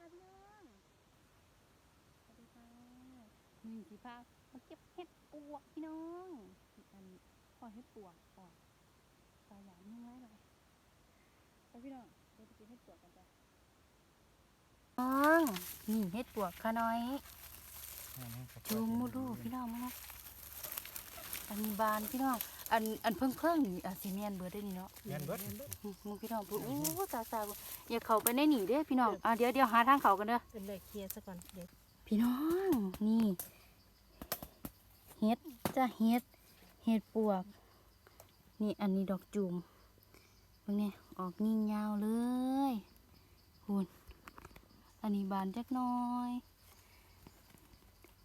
ค่ะพี่น้องสวัสดีค่ะนี่สิพามาเก็บเห็ดปวกพี่น้องอันพอเห็ดปวกออกปลาหยามนุ่งไว้เลยไปพี่น้องเดี๋ยวไปกินเห็ดปวกกันจ้ะน้องนี่เห็ดปวกค่ะน้อยจูมมูดูพี่น้องมา อันนี้บานพี่น้อง อันอันเพิ่งเพิ่งๆนี่อะสีเมียนเบิดได้นี่เนาะแม่นเบิดมึงพี่น้องพูดโอ้ตาตาอย่าเข้าไปในหนีเด้อพี่น้องอะเดี๋ยวเดี๋ยวหาทางเข้ากันเด้อเป็นเลยเคลียร์ซะก่อนเด็กพี่น้องนี่เฮ็ดจ้ะเฮ็ดเฮ็ดปวก นี่อันนี้ดอกจูมเบิ่งนี่ออกนิ่งยาวเลยคุณอันนี้บานจักหน้อย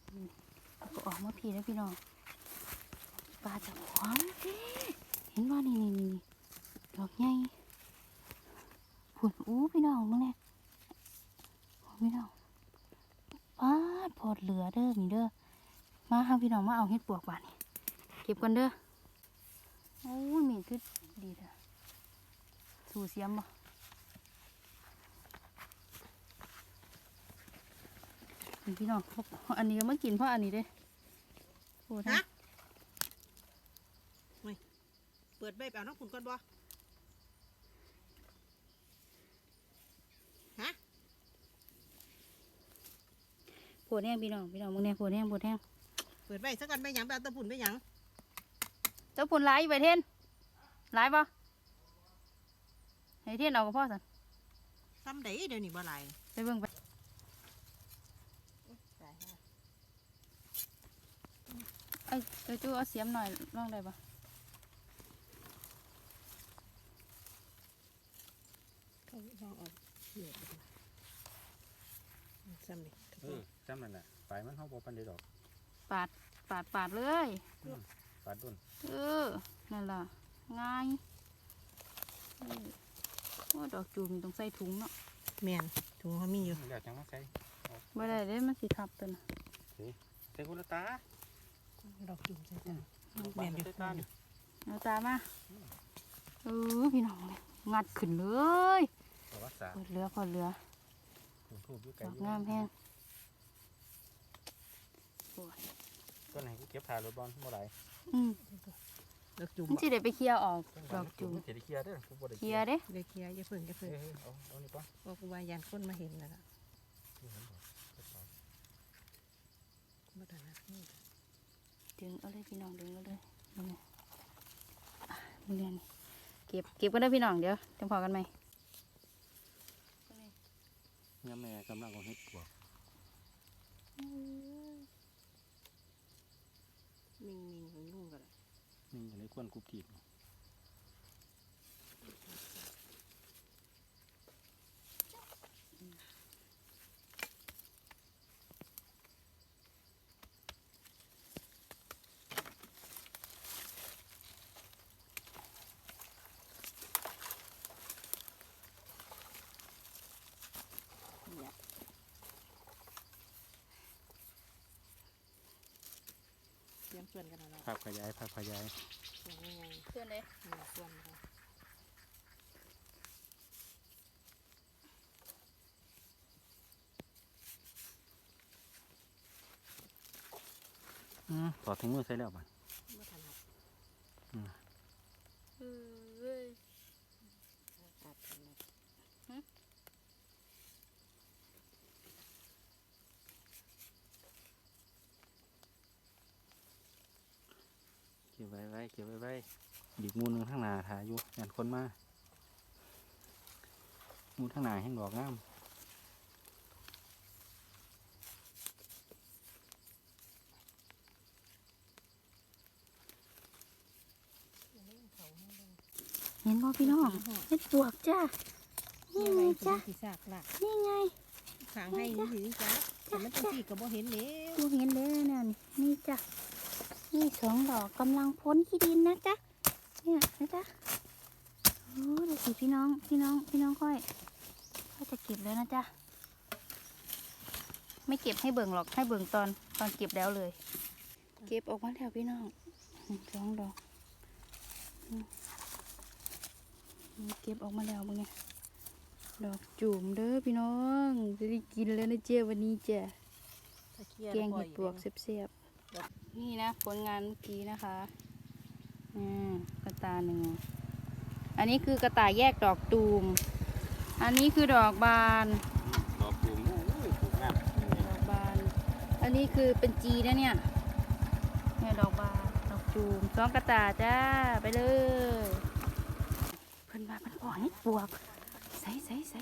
อืมเอาก็ออกมาพี่แล้วพี่น้อง ปลาจะหอมเด้เห็นว่านี่นี่นี่ดอกใหญ่คุณอู้พี่น้องมึงเนี่ยพี่น้องปาดพอดเหลือเด้อนี่เด้อมาหาพี่น้องมาเอาเห็ดปวกบานนี่เก็บกันเด้อโอ้ยมีดคือดีเด้อสู่เสียมบ่พี่น้องอันนี้ก็มากินเพราะอันนี้เด้โอ้ท่า ฮะไม่เปิดใบเปล่าน้องขุนก่อนบ่ฮะปวดแห้งพี่น้องพี่น้องมึงเนี่ยปวดแห้งปวดแห้งเปิดใบซะก่อนใบหยังไปเอาตะปุ่นใบหยังเจ้าปุ่นร้ายอยู่ไปเทนร้ายปะให้เทนเอากับพ่อสันซ้ำไดเดี๋ยวนี้บ่หลายไปเบิ่งไปตายฮะไอ้เอ้ยจูเอาเสียมหน่อยลองได้ปะ เขา ลองเอาเหยื่อไปดีกว่าซ้ำนี่เออจำนั่นแหละไปมันเขาบอกปันเดดอกปาดปาดปาดเลยปาดดุนเออ นั่นล่ะ ง่ายเออโอ้ดอกจูมต้องใส่ถุงเนาะแมนถุงเขามีอยู่เดี๋ยวจังมาใส่บ่ได้เด้มันสิทับตัวน่ะใส่กุลตาดอกจุ่มใส่กันแม่นอยู่ใส่ตาเอาตามมาเออพี่น้องเนี่ยงัดขึ้นเลย ประวัติศาสตร์เปิดเรือเปิดเรือถูกถูกอยู่ไกดลอกงามแห้งโอ้ยต้นไหนกูเก็บถ่ายรถบอลบ่ได้อืมดอกจุ่มมันสิได้ไปเคลียร์ออกดอกจูมเดี๋ยวเคลียร์เด้อกูบ่ได้เคลียร์เด้เลยเคลียร์อย่าเพิ่งอย่าเฮ้เพิ่ยงเอาเอานี่ป่ะบอกกูว่ายันคนมาเห็นแล้วล่ะนี่เห็นบ่เก็บต่อมาตานะนี่ดึงเอาเลยพี่น้องดึงเอาเลยนี่ไงอะมึงเรียนนี่เก็บเก็บกันได้อพี่น้องเดี๋ยวจะพอกันไหม เนี่ยแม่กำลังเอาเฮ็ดปวกมิงมิงของนุ่งก็ได้นี่อยู่ในควนกุบกีบ ส่วนกันแล้วเนาะภาพขยายภาพขยาย ส่วนยังไงเพื่อนเลยหนึ่งส่วนค่ะอืมถอดถุงมือใส่แล้วบัดเมื่อถนัดเอ้ยตัดถนัด เก็บไว้ไว้เก็บไว้ไว้บีกมูลหนึงข้างหน้าถ่ายอยู่งานคนมามูลข้างหน้าแห้งดอกงามยังไม่เขาให้เลยเห็นบ่พี่น้องเห็ดปวกจ้านี่นี่ไงไงจ้าจ้าที่ซากละนี่ไงขางให้นี่ถือจ้าแต่มันจังสี่ก็บ่เห็นแล้วดูเห็นเลยนั่นนี่จ้ะ นี่สองดอกกำลังพ้นขี้ดินนะจ๊ะ เนี่ยนะจ๊ะโอ้ดูสิพี่น้อง พี่น้อง พี่น้องค่อยก็จะเก็บแล้วนะจ๊ะ ไม่เก็บให้เบิ่งหรอก ให้เบิ่งตอนตอนเก็บแล้วเลย เก็บออกมาแล้วพี่น้องหนึ่งสองดอกอืมเก็บออกมาแล้วมึงเนี่ยดอกจูมเด้อพี่น้อง จะได้กินแล้วนะเจ้วันนี้จ้ะถ้าเครียดแกงปล่เห็อยดปวกเสียบๆ นี่นะผลงานเมื่อกี้นะคะอืมกระตายหนึ่ง อันนี้คือกระต่ายแยกดอกตูม อันนี้คือดอกบาน ดอกตูมโอ้ยปลูกงามดอกบาน อันนี้คือเป็นจีนะเนี่ย เนี่ยดอกบาน ดอกจูมสองกระตายจ้าไปเลย เพิ่นมาเพิ่นพ่อนี่ปวกใส่ใส่ใส่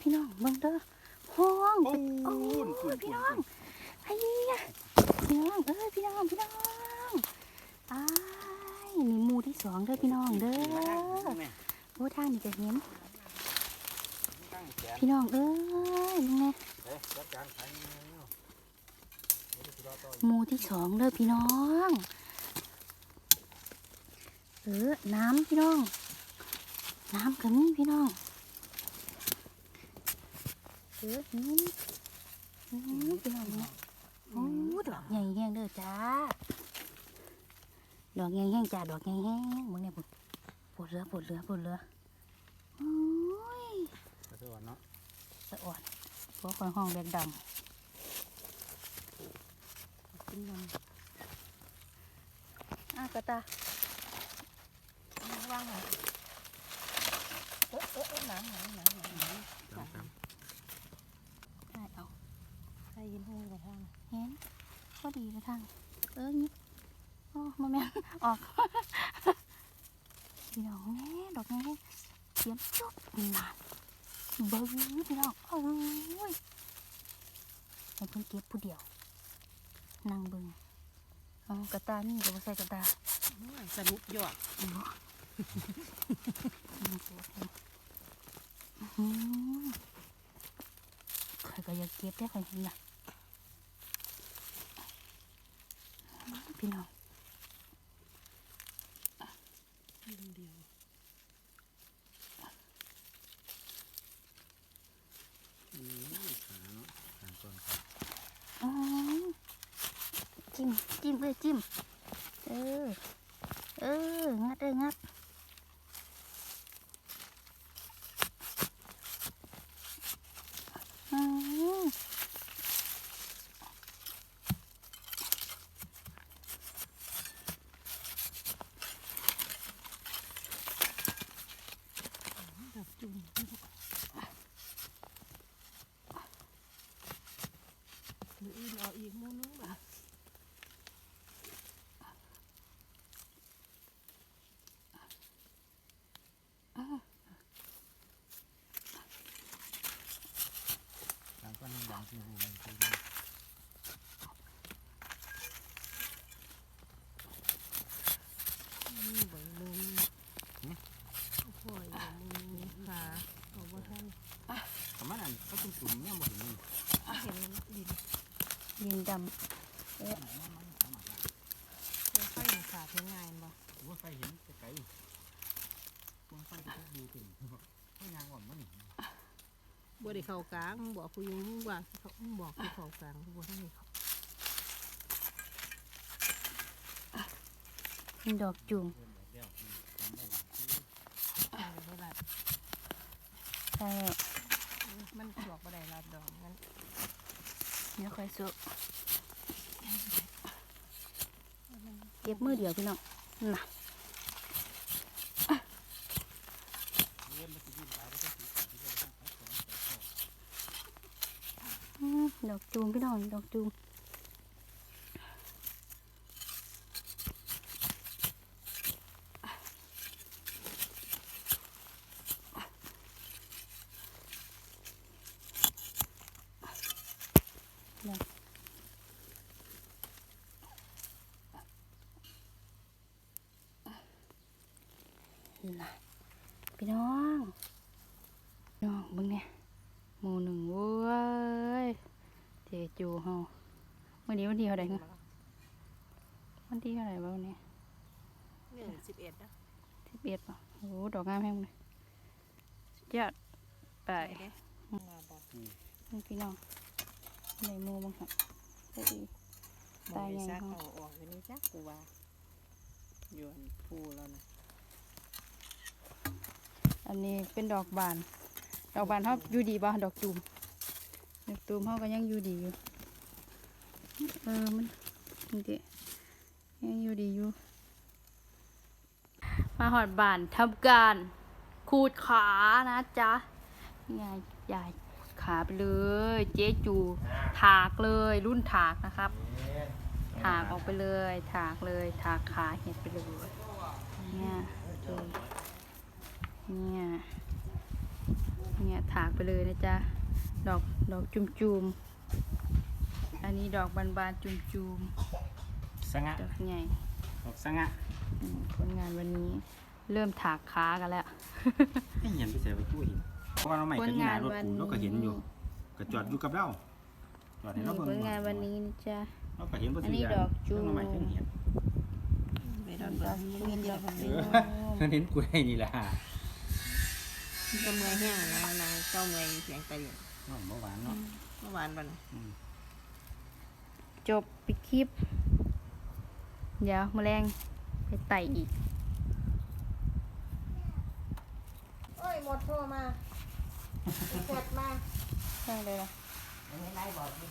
พี่น้องเบิ่งเด้อห้องเป็นโอ้ยพี่น้องไอ้เนี่ย พี่น้องเอ้ยพี่น้องพี่น้องอ้ายนี่หมู่ที่สองเด้อพี่น้องเด้อโอ้ทางนี่จะเห็นพี่น้องเอ้ยนี่ไงเอ๊ะรับจานขายเงี้ยเนาะหมู่ที่สองเด้อพี่น้อง เออน้ำพี่น้อง น้ำกับนี่พี่น้องเออนี่อืมพี่น้องเนี่ย โอ้ดอกใหญ่แห้งเด้อจ้า ดอกใหญ่แห้งจ้า ดอกใหญ่แห้งมึงเนี่ยปวดปวดเรือปวดเรือปวดเรือโอ้ยกระเทือนเนาะสะอ่อนพวกคนห้องแดงดำกินนมอะกระตาว่างหน่อยเออเออเออน้ำน้ำน้ำน้ำน้ำจำจได้เอาให้ยินหูกระทั่ง เห็นก็ดีไปทางเออนี่โอ้มาแม่นออกพี่น้องแน่ดอกแน่เสียมจุบนานเบิ้งพี่น้องโอ้ยให้เพิ่นเก็บผู้เดียว นั่งเบิ้งเอากระตานี่ก็บ่ใส่กระตาอื้อสรุปยอดเนาะมันปวดเลยอื้อหือข้อยก็อยากเก็บได้ข้อยเห็นน่ะ พี่น้องยิงเดียวอืมขาเนาะขาต้นครับอืมจิ้มจิ้มเลยจิ้มเออเอองัดเอองัดอืม ดอกจุ่มมื อีกมูนึงบ่ะจานก้นดังที่หูมันคือนี่ใบมือนี่โอ้ยใบมือนี่ขาเอาบ่ทันประมาณนั้นเขาตุ่มๆเนี่ยหมด ดินดเดี๋ยวไฟมันขาดง่ายๆบ่ว่าไฟเห็นไกลๆว่าไฟก็ดูถึงให้ยางอ่อนมั้งบ่ได้เข้ากลางบอกผู้หญิงว่าเขาบอกผู้เข้ากลางบ่ทันได้เข้าำดอกจุ่มกลางบ่ได้ใช่มันบอกบ่ได้รับดอกงั้นเดี๋ยวค่อยสุเก็บมือเดียวพี่น้องน่ะดอกจูมพี่น้องดอกจูม น่ะพี่น้องน้องเบิ่งเนี่ยหมู่หนึ่งเว้ยเจจูเฮาวันนี้วันที่เท่าไหร่เงวันที่เท่าไหร่วะวันนี้หนึ่งสิบเอ็ดนะสิบเอ็ดป่ะโอ้โหดอกงามแห้งเลยสุดยอดไปมาบอกนี่พี่น้องในหมูบ้างครับพอดีตายยังเอาออกอยู่นี่จ้ะกูว่าโยนพูแล้วนะ อันนี้เป็นดอกบาน ดอกบานเฮาอยู่ดีบ่ดอกตูมดอกตูมเฮาก็ยังอยู่ดีอยู่เออมันนี่ติยังอยู่ดีอยู่มาหอดบานทำการขูดขานะจ๊ะนี่ไงยายขูดขาไปเลย เจ๊จู ถากเลยรุ่นถากนะครับ ถากออกไปเลย ถากเลย ถากขาเห็ดไปเลยเนี่ยดู เนี่ยเนี่ยถากไปเลยนะจ๊ะ ดอกดอกจุมจุมๆอันนี้ดอกบานบานๆจุมจุมสงะๆดอกใหญ่ดอกสงะอืมผลงานวันนี้เริ่มถากขากันแล้วไม่เห็นไปเสียไปตู้หินเพราะว่าเราใหม่ก็ที่หนารถกูเราก็เห็นอยู่ก็จอดอยู่กับเราจอดให้นี่เราเบิ่งผลงานวันนี้นะจ๊ะเราก็เห็นบ่อัซื้นนี้ดอกจูมเราใหม่ก็เห็นไปดอนบ่ดอกจุมดอกจุมนั่นเห็นกูได้นี่แหละ ก็เมื่อยแห้งนะนางเจ้าเมื่อยเสียงตะเลียนน้องเมื่อวานเนาะเมื่อวานบัดนอืมจบปิดคลิป เดี๋ยวแมลงไปไต่อีก โอ้ยหมดโทรมาเสร็จมาใช่เลยล่ะไม่ได้บอกดิ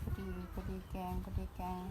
พอดีพอดีแกงพอดีแกง